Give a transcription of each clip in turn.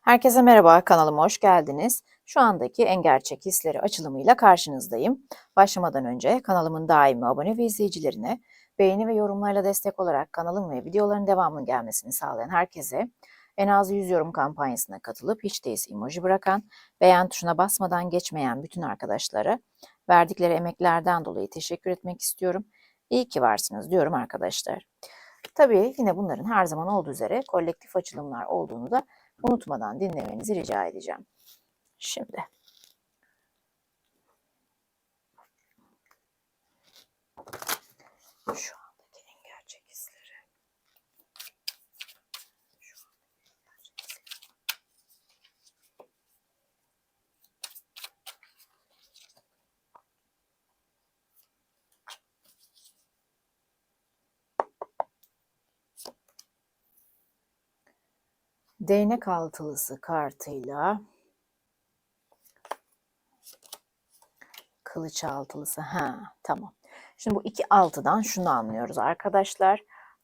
Herkese merhaba, kanalıma hoş geldiniz. Şu andaki En Gerçek Hisleri açılımıyla karşınızdayım. Başlamadan önce kanalımın daimi abone ve izleyicilerine beğeni ve yorumlarla destek olarak kanalım ve videoların devamının gelmesini sağlayan herkese en az 100 yorum kampanyasına katılıp hiç değilse emoji bırakan, beğen tuşuna basmadan geçmeyen bütün arkadaşlara verdikleri emeklerden dolayı teşekkür etmek istiyorum. İyi ki varsınız diyorum arkadaşlar. Tabii yine bunların her zaman olduğu üzere kolektif açılımlar olduğunu da unutmadan dinlemenizi rica edeceğim. Şimdi şu andaki en gerçek hisleri. Şu andaki en gerçek hisleri. Değnek altılısı kartıyla kılıç altılısı. Ha, tamam. Şimdi bu iki altıdan şunu anlıyoruz arkadaşlar.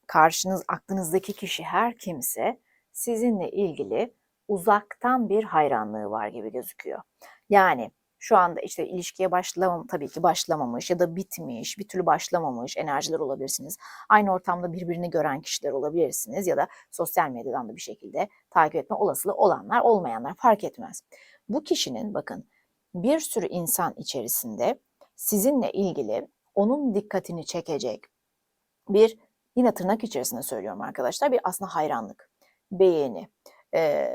Karşınız aklınızdaki kişi her kimse sizinle ilgili uzaktan bir hayranlığı var gibi gözüküyor. Yani şu anda işte ilişkiye başlamam tabii ki başlamamış ya da bitmiş, bir türlü başlamamış enerjiler olabilirsiniz. Aynı ortamda birbirini gören kişiler olabilirsiniz ya da sosyal medyadan da bir şekilde takip etme olasılığı olanlar, olmayanlar fark etmez. Bu kişinin bakın bir sürü insan içerisinde sizinle ilgili onun dikkatini çekecek bir yine tırnak içerisinde söylüyorum arkadaşlar bir aslında hayranlık, beğeni, ee,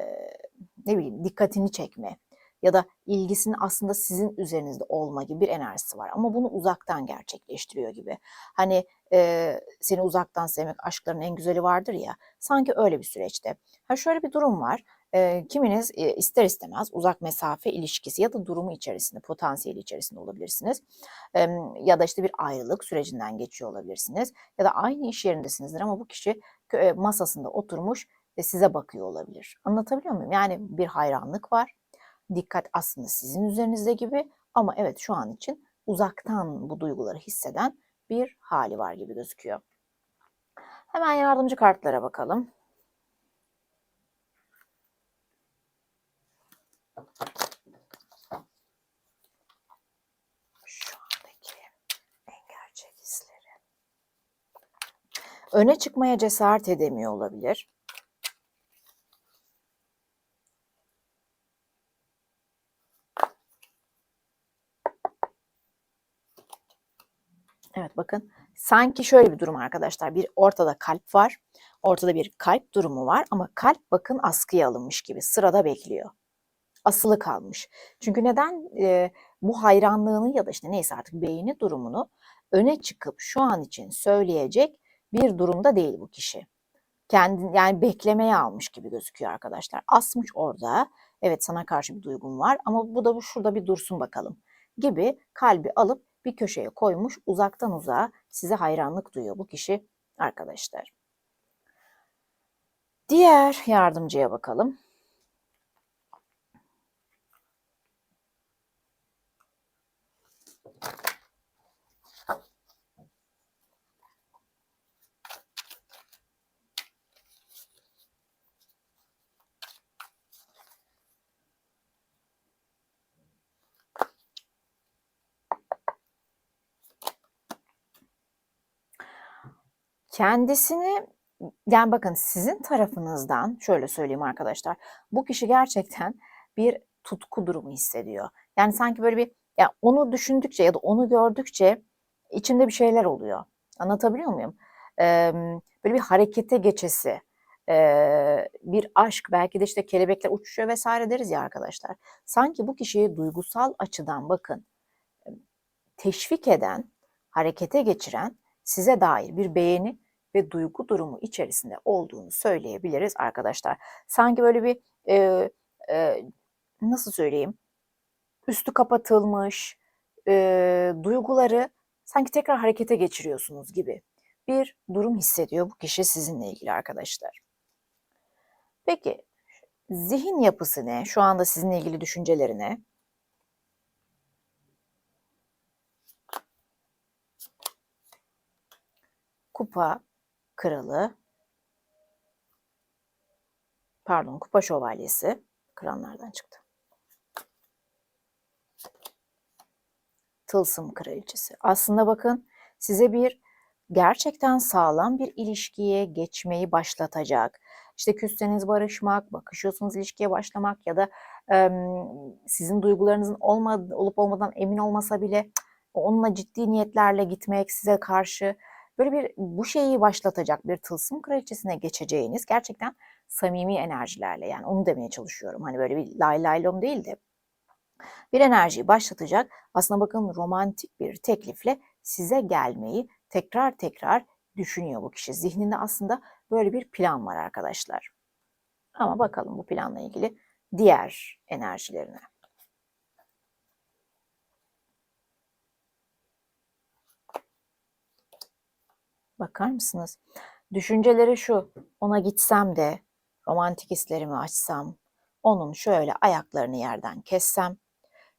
ne bileyim dikkatini çekme ya da ilgisinin aslında sizin üzerinizde olma gibi bir enerjisi var. Ama bunu uzaktan gerçekleştiriyor gibi. Hani e, seni uzaktan sevmek aşkların en güzeli vardır ya. Sanki öyle bir süreçte. Ha şöyle bir durum var. E, kiminiz e, ister istemez uzak mesafe ilişkisi ya da durumu içerisinde, potansiyeli içerisinde olabilirsiniz. E, ya da işte bir ayrılık sürecinden geçiyor olabilirsiniz. Ya da aynı iş yerindesinizdir ama bu kişi e, masasında oturmuş ve size bakıyor olabilir. Anlatabiliyor muyum? Yani bir hayranlık var dikkat aslında sizin üzerinizde gibi ama evet şu an için uzaktan bu duyguları hisseden bir hali var gibi gözüküyor. Hemen yardımcı kartlara bakalım. Şu andaki en gerçek hisleri. Öne çıkmaya cesaret edemiyor olabilir. Evet bakın sanki şöyle bir durum arkadaşlar. Bir ortada kalp var. Ortada bir kalp durumu var ama kalp bakın askıya alınmış gibi sırada bekliyor. Asılı kalmış. Çünkü neden e, bu hayranlığını ya da işte neyse artık beyni durumunu öne çıkıp şu an için söyleyecek bir durumda değil bu kişi. Kendin yani beklemeye almış gibi gözüküyor arkadaşlar. Asmış orada. Evet sana karşı bir duygum var ama bu da bu şurada bir dursun bakalım gibi kalbi alıp bir köşeye koymuş uzaktan uzağa size hayranlık duyuyor bu kişi arkadaşlar. Diğer yardımcıya bakalım. Kendisini yani bakın sizin tarafınızdan şöyle söyleyeyim arkadaşlar. Bu kişi gerçekten bir tutku durumu hissediyor. Yani sanki böyle bir ya onu düşündükçe ya da onu gördükçe içinde bir şeyler oluyor. Anlatabiliyor muyum? Ee, böyle bir harekete geçesi, ee, bir aşk belki de işte kelebekler uçuşuyor vesaire deriz ya arkadaşlar. Sanki bu kişiyi duygusal açıdan bakın teşvik eden, harekete geçiren size dair bir beğeni ve duygu durumu içerisinde olduğunu söyleyebiliriz arkadaşlar. Sanki böyle bir e, e, nasıl söyleyeyim üstü kapatılmış e, duyguları sanki tekrar harekete geçiriyorsunuz gibi bir durum hissediyor bu kişi sizinle ilgili arkadaşlar. Peki zihin yapısı ne? Şu anda sizinle ilgili düşünceleri ne? Kupa kralı, pardon kupa şövalyesi, kıranlardan çıktı. Tılsım kraliçesi. Aslında bakın size bir gerçekten sağlam bir ilişkiye geçmeyi başlatacak. İşte küsseniz barışmak, bakışıyorsunuz ilişkiye başlamak ya da e, sizin duygularınızın olmadı, olup olmadan emin olmasa bile onunla ciddi niyetlerle gitmek size karşı böyle bir bu şeyi başlatacak bir tılsım kraliçesine geçeceğiniz gerçekten samimi enerjilerle yani onu demeye çalışıyorum. Hani böyle bir lay lay değil de bir enerjiyi başlatacak. Aslında bakın romantik bir teklifle size gelmeyi tekrar tekrar düşünüyor bu kişi. Zihninde aslında böyle bir plan var arkadaşlar. Ama bakalım bu planla ilgili diğer enerjilerine. Bakar mısınız? Düşünceleri şu, ona gitsem de romantik hislerimi açsam, onun şöyle ayaklarını yerden kessem,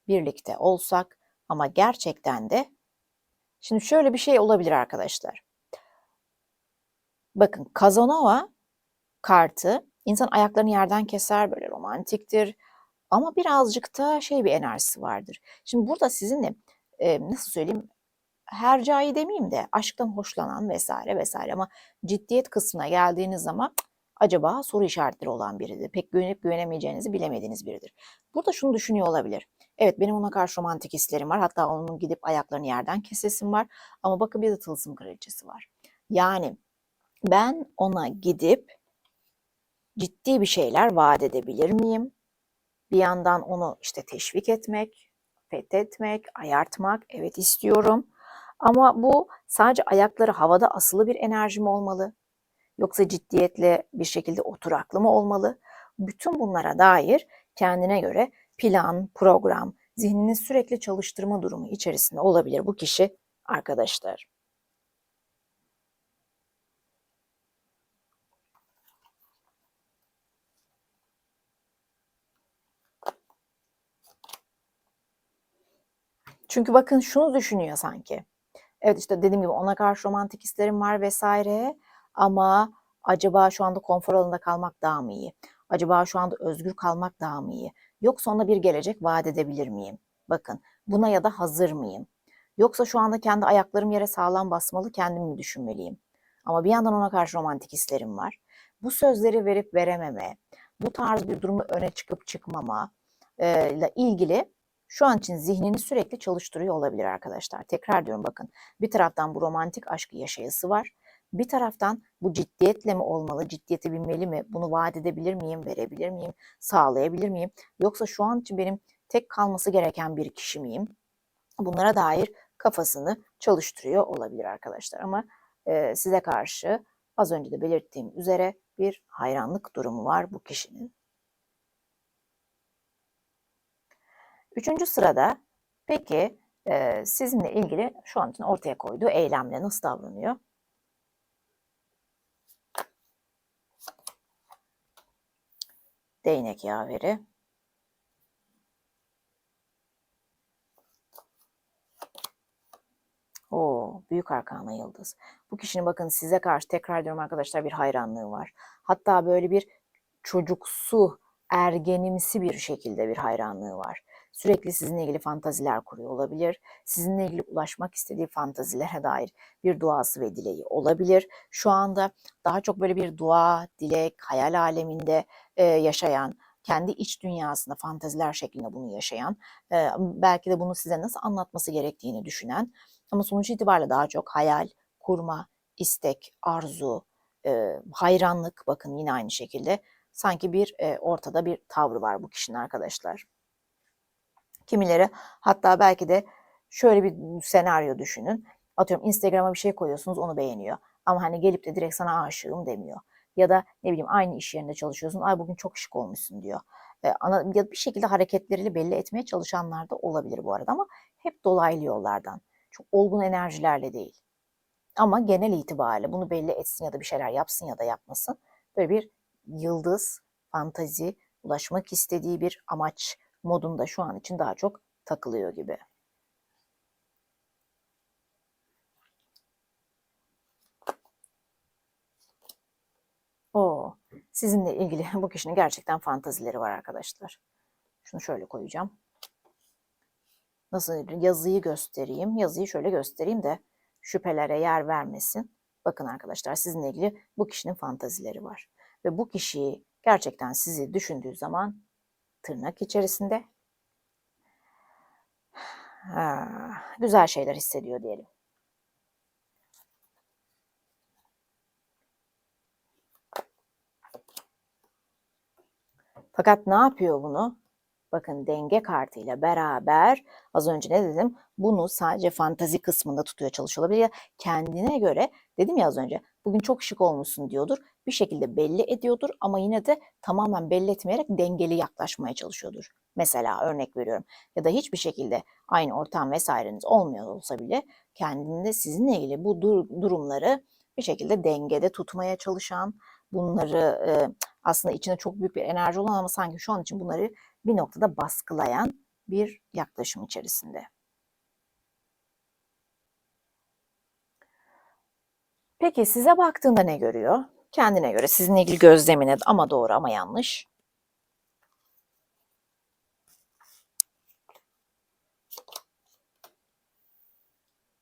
birlikte olsak ama gerçekten de şimdi şöyle bir şey olabilir arkadaşlar. Bakın Kazanova kartı insan ayaklarını yerden keser böyle romantiktir ama birazcık da şey bir enerjisi vardır. Şimdi burada sizinle e, nasıl söyleyeyim hercai demeyeyim de aşktan hoşlanan vesaire vesaire ama ciddiyet kısmına geldiğiniz zaman acaba soru işaretleri olan biridir. Pek güvenip güvenemeyeceğinizi bilemediğiniz biridir. Burada şunu düşünüyor olabilir. Evet benim ona karşı romantik hislerim var. Hatta onun gidip ayaklarını yerden kesesim var. Ama bakın bir de tılsım kraliçesi var. Yani ben ona gidip ciddi bir şeyler vaat edebilir miyim? Bir yandan onu işte teşvik etmek, fethetmek, ayartmak evet istiyorum. Ama bu sadece ayakları havada asılı bir enerji mi olmalı? Yoksa ciddiyetle bir şekilde oturaklı mı olmalı? Bütün bunlara dair kendine göre plan, program, zihnini sürekli çalıştırma durumu içerisinde olabilir bu kişi arkadaşlar. Çünkü bakın şunu düşünüyor sanki. Evet işte dediğim gibi ona karşı romantik hislerim var vesaire ama acaba şu anda konfor alanında kalmak daha mı iyi? Acaba şu anda özgür kalmak daha mı iyi? Yoksa ona bir gelecek vaat edebilir miyim? Bakın buna ya da hazır mıyım? Yoksa şu anda kendi ayaklarım yere sağlam basmalı kendimi mi düşünmeliyim? Ama bir yandan ona karşı romantik hislerim var. Bu sözleri verip verememe, bu tarz bir durumu öne çıkıp çıkmama ile ilgili şu an için zihnini sürekli çalıştırıyor olabilir arkadaşlar. Tekrar diyorum bakın bir taraftan bu romantik aşkı yaşayası var. Bir taraftan bu ciddiyetle mi olmalı, ciddiyeti bilmeli mi, bunu vaat edebilir miyim, verebilir miyim, sağlayabilir miyim? Yoksa şu an için benim tek kalması gereken bir kişi miyim? Bunlara dair kafasını çalıştırıyor olabilir arkadaşlar. Ama e, size karşı az önce de belirttiğim üzere bir hayranlık durumu var bu kişinin. Üçüncü sırada peki e, sizinle ilgili şu an için ortaya koyduğu eylemle nasıl davranıyor? Değnek yaveri. O büyük arkana yıldız. Bu kişinin bakın size karşı tekrar diyorum arkadaşlar bir hayranlığı var. Hatta böyle bir çocuksu, ergenimsi bir şekilde bir hayranlığı var. Sürekli sizinle ilgili fantaziler kuruyor olabilir. Sizinle ilgili ulaşmak istediği fantazilere dair bir duası ve dileği olabilir. Şu anda daha çok böyle bir dua, dilek, hayal aleminde e, yaşayan, kendi iç dünyasında fantaziler şeklinde bunu yaşayan, e, belki de bunu size nasıl anlatması gerektiğini düşünen ama sonuç itibariyle daha çok hayal, kurma, istek, arzu, e, hayranlık bakın yine aynı şekilde sanki bir e, ortada bir tavrı var bu kişinin arkadaşlar. Kimileri hatta belki de şöyle bir senaryo düşünün. Atıyorum Instagram'a bir şey koyuyorsunuz onu beğeniyor. Ama hani gelip de direkt sana aşığım demiyor. Ya da ne bileyim aynı iş yerinde çalışıyorsun. Ay bugün çok şık olmuşsun diyor. Ee, ana, ya bir şekilde hareketleriyle belli etmeye çalışanlar da olabilir bu arada ama hep dolaylı yollardan. Çok olgun enerjilerle değil. Ama genel itibariyle bunu belli etsin ya da bir şeyler yapsın ya da yapmasın. Böyle bir yıldız, fantazi, ulaşmak istediği bir amaç modunda şu an için daha çok takılıyor gibi. O sizinle ilgili bu kişinin gerçekten fantazileri var arkadaşlar. Şunu şöyle koyacağım. Nasıl yazıyı göstereyim? Yazıyı şöyle göstereyim de şüphelere yer vermesin. Bakın arkadaşlar sizinle ilgili bu kişinin fantazileri var. Ve bu kişiyi gerçekten sizi düşündüğü zaman tırnak içerisinde ha, güzel şeyler hissediyor diyelim. Fakat ne yapıyor bunu? Bakın denge kartıyla beraber az önce ne dedim? Bunu sadece fantazi kısmında tutuyor çalışıyor olabilir. Kendine göre dedim ya az önce bugün çok şık olmuşsun diyordur. Bir şekilde belli ediyordur ama yine de tamamen belli etmeyerek dengeli yaklaşmaya çalışıyordur. Mesela örnek veriyorum. Ya da hiçbir şekilde aynı ortam vesaireniz olmuyor olsa bile kendinde sizinle ilgili bu dur durumları bir şekilde dengede tutmaya çalışan, bunları e, aslında içinde çok büyük bir enerji olan ama sanki şu an için bunları bir noktada baskılayan bir yaklaşım içerisinde. Peki size baktığında ne görüyor? Kendine göre sizinle ilgili gözlemine ama doğru ama yanlış.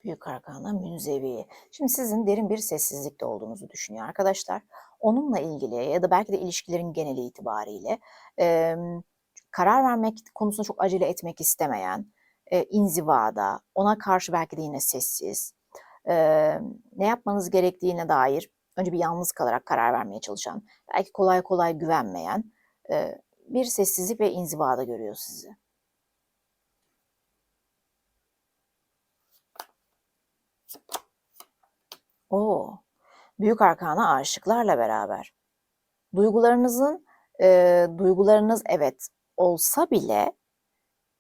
Büyük arkana münzevi. Şimdi sizin derin bir sessizlikte olduğunuzu düşünüyor arkadaşlar. Onunla ilgili ya da belki de ilişkilerin geneli itibariyle e, karar vermek konusunda çok acele etmek istemeyen, e, inzivada, ona karşı belki de yine sessiz, e, ne yapmanız gerektiğine dair önce bir yalnız kalarak karar vermeye çalışan, belki kolay kolay güvenmeyen e, bir sessizlik ve inzivada görüyor sizi. O büyük arkana aşıklarla beraber. Duygularınızın, e, duygularınız evet olsa bile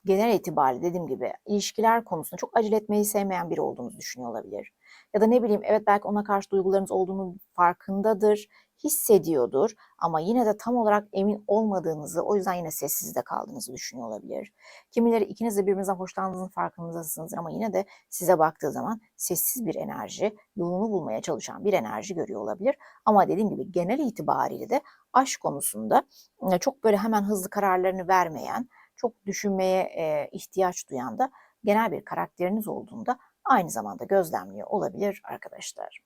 genel itibariyle dediğim gibi ilişkiler konusunda çok acele etmeyi sevmeyen biri olduğunuzu düşünüyor olabilir. Ya da ne bileyim evet belki ona karşı duygularınız olduğunu farkındadır, hissediyordur ama yine de tam olarak emin olmadığınızı o yüzden yine sessizde kaldığınızı düşünüyor olabilir. Kimileri ikiniz de birbirinizden hoşlandığınızın farkındasınız ama yine de size baktığı zaman sessiz bir enerji, yolunu bulmaya çalışan bir enerji görüyor olabilir. Ama dediğim gibi genel itibariyle de aşk konusunda çok böyle hemen hızlı kararlarını vermeyen, çok düşünmeye e, ihtiyaç duyan da genel bir karakteriniz olduğunda aynı zamanda gözlemliyor olabilir arkadaşlar.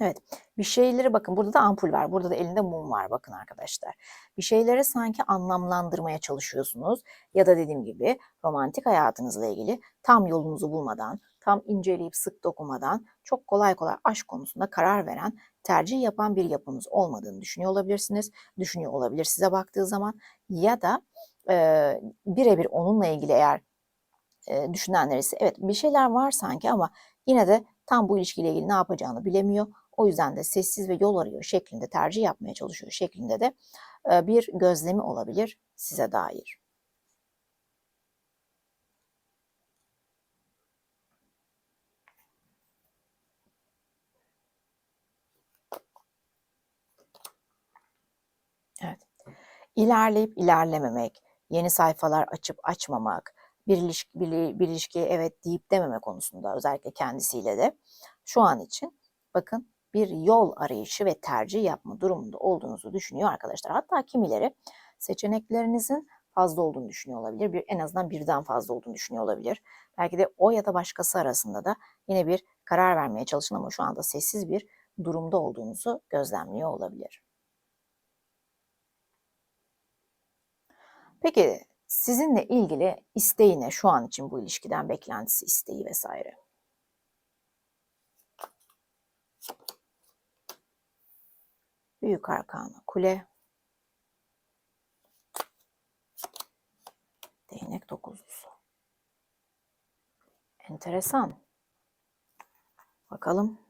Evet, bir şeyleri bakın burada da ampul var, burada da elinde mum var bakın arkadaşlar. Bir şeyleri sanki anlamlandırmaya çalışıyorsunuz ya da dediğim gibi romantik hayatınızla ilgili tam yolunuzu bulmadan, tam inceleyip sık dokumadan çok kolay kolay aşk konusunda karar veren, tercih yapan bir yapınız olmadığını düşünüyor olabilirsiniz. Düşünüyor olabilir size baktığı zaman ya da e, birebir onunla ilgili eğer e, düşünenler ise evet bir şeyler var sanki ama yine de tam bu ilişkiyle ilgili ne yapacağını bilemiyor. O yüzden de sessiz ve yol arıyor şeklinde tercih yapmaya çalışıyor şeklinde de bir gözlemi olabilir size dair. Evet. İlerleyip ilerlememek, yeni sayfalar açıp açmamak, bir, ilişki, bir, bir ilişkiye evet deyip dememe konusunda özellikle kendisiyle de şu an için bakın bir yol arayışı ve tercih yapma durumunda olduğunuzu düşünüyor arkadaşlar. Hatta kimileri seçeneklerinizin fazla olduğunu düşünüyor olabilir. Bir, en azından birden fazla olduğunu düşünüyor olabilir. Belki de o ya da başkası arasında da yine bir karar vermeye çalışın ama şu anda sessiz bir durumda olduğunuzu gözlemliyor olabilir. Peki sizinle ilgili isteği ne şu an için bu ilişkiden beklentisi, isteği vesaire? Büyük arkana kule. Değnek dokuzlusu. Enteresan. Bakalım.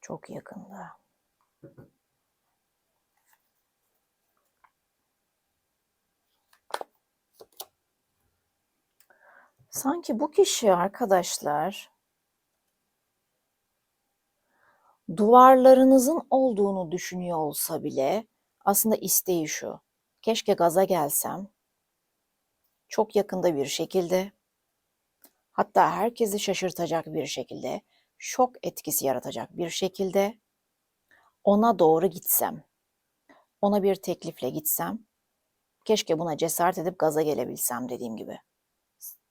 Çok yakında. Sanki bu kişi arkadaşlar duvarlarınızın olduğunu düşünüyor olsa bile aslında isteği şu. Keşke gaza gelsem. Çok yakında bir şekilde hatta herkesi şaşırtacak bir şekilde, şok etkisi yaratacak bir şekilde ona doğru gitsem. Ona bir teklifle gitsem. Keşke buna cesaret edip gaza gelebilsem dediğim gibi.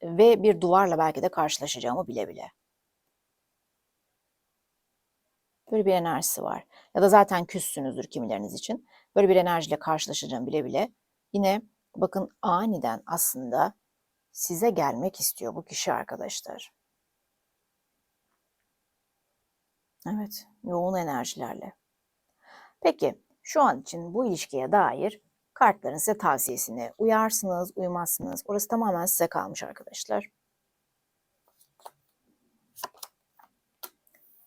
Ve bir duvarla belki de karşılaşacağımı bile bile. Böyle bir enerjisi var. Ya da zaten küssünüzdür kimileriniz için. Böyle bir enerjiyle karşılaşacağım bile bile. Yine bakın aniden aslında size gelmek istiyor bu kişi arkadaşlar. Evet, yoğun enerjilerle. Peki, şu an için bu ilişkiye dair kartların size tavsiyesini uyarsınız, uymazsınız. Orası tamamen size kalmış arkadaşlar.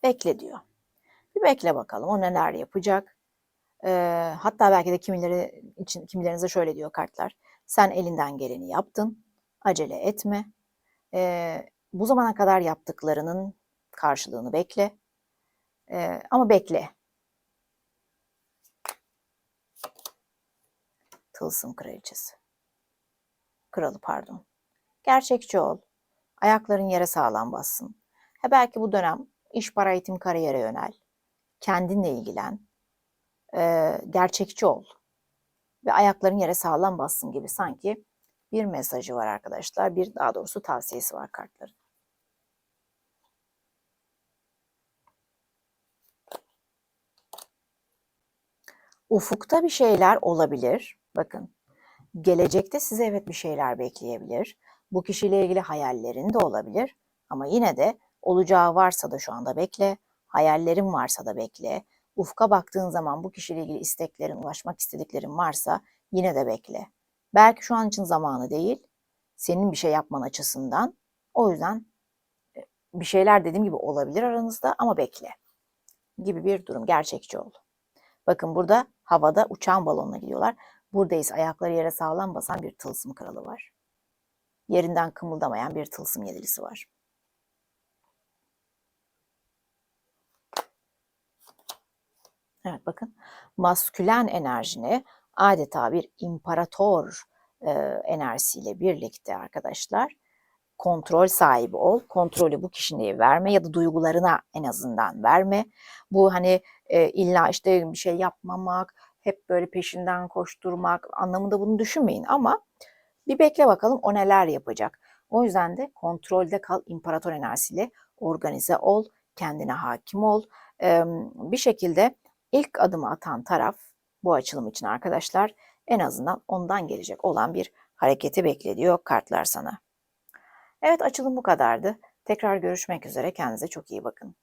Bekle diyor. Bir bekle bakalım o neler yapacak. Ee, hatta belki de kimileri için kimilerinize şöyle diyor kartlar. Sen elinden geleni yaptın. Acele etme. Ee, bu zamana kadar yaptıklarının karşılığını bekle. Ee, ama bekle. Tılsım kraliçesi. Kralı pardon. Gerçekçi ol. Ayakların yere sağlam bassın. Ha belki bu dönem iş, para, eğitim, kariyere yönel. Kendinle ilgilen. Ee, gerçekçi ol. Ve ayakların yere sağlam bassın gibi sanki bir mesajı var arkadaşlar. Bir daha doğrusu tavsiyesi var kartların. Ufukta bir şeyler olabilir. Bakın. Gelecekte size evet bir şeyler bekleyebilir. Bu kişiyle ilgili hayallerin de olabilir. Ama yine de olacağı varsa da şu anda bekle. Hayallerin varsa da bekle. Ufka baktığın zaman bu kişiyle ilgili isteklerin, ulaşmak istediklerin varsa yine de bekle. Belki şu an için zamanı değil. Senin bir şey yapman açısından. O yüzden e, bir şeyler dediğim gibi olabilir aranızda ama bekle. Gibi bir durum. Gerçekçi ol. Bakın burada havada uçan balonla gidiyorlar. Buradayız ayakları yere sağlam basan bir tılsım kralı var. Yerinden kımıldamayan bir tılsım yedilisi var. Evet bakın maskülen enerjini adeta bir imparator e, enerjisiyle birlikte arkadaşlar kontrol sahibi ol. Kontrolü bu kişiye verme ya da duygularına en azından verme. Bu hani e, illa işte bir şey yapmamak, hep böyle peşinden koşturmak anlamında bunu düşünmeyin ama bir bekle bakalım o neler yapacak. O yüzden de kontrolde kal, imparator enerjisiyle organize ol, kendine hakim ol. Bir şekilde ilk adımı atan taraf bu açılım için arkadaşlar en azından ondan gelecek olan bir hareketi beklediyor kartlar sana. Evet açılım bu kadardı. Tekrar görüşmek üzere. Kendinize çok iyi bakın.